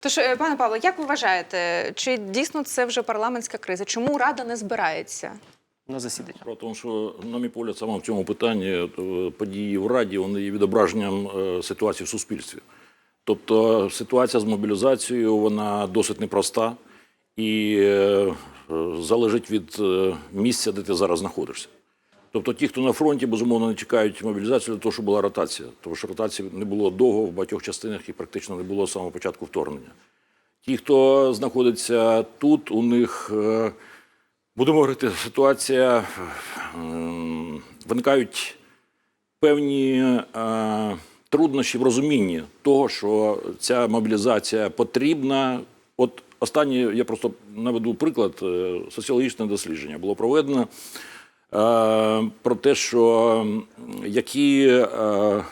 Тож, е, пане Павло, як ви вважаєте, чи дійсно це вже парламентська криза? Чому рада не збирається? на засідання. Справа тому, що, на мій погляд, саме в цьому питанні е, події в Раді вони є відображенням е, ситуації в суспільстві. Тобто ситуація з мобілізацією вона досить непроста і залежить від е, місця, де ти зараз знаходишся. Тобто ті, хто на фронті, безумовно, не чекають мобілізацію для того, щоб була ротація. Тому що ротації не було довго в багатьох частинах і практично не було з самого початку вторгнення. Ті, хто знаходиться тут, у них, е, будемо говорити, ситуація ем, виникають певні е, труднощі в розумінні того, що ця мобілізація потрібна. От останнє, я просто наведу приклад, е, соціологічне дослідження було проведено е, про те, що які. Е,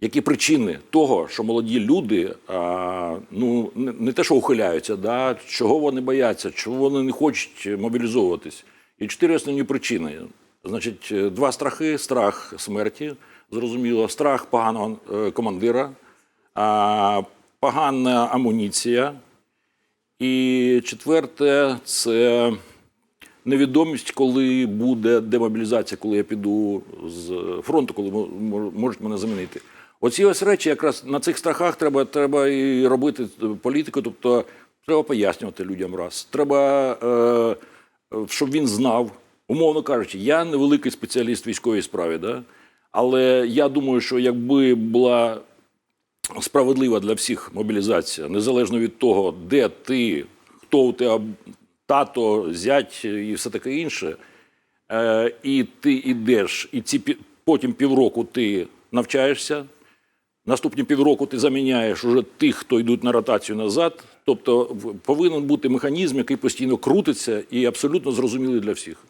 які причини того, що молоді люди а, ну не, те, що ухиляються, да, чого вони бояться, чого вони не хочуть мобілізовуватись. І чотири основні причини. Значить, е, два страхи: страх смерті, зрозуміло, страх поганого е, командира, погана амуніція. І четверте це невідомість, коли буде демобілізація, коли я піду з фронту, коли мо- мо- можуть мене замінити. Оці ось речі, якраз на цих страхах треба, треба і робити політику. Тобто треба пояснювати людям раз. Треба, е, е, щоб він знав, умовно кажучи, я не великий спеціаліст в військовій справі, да? але я думаю, що якби була справедлива для всіх мобілізація, незалежно від того, де ти, хто у тебе тато, зять і все таке інше. Е, і ти йдеш, і ці потім півроку ти навчаєшся. Наступні півроку ти заміняєш уже тих, хто йдуть на ротацію назад. Тобто повинен бути механізм, який постійно крутиться і абсолютно зрозумілий для всіх.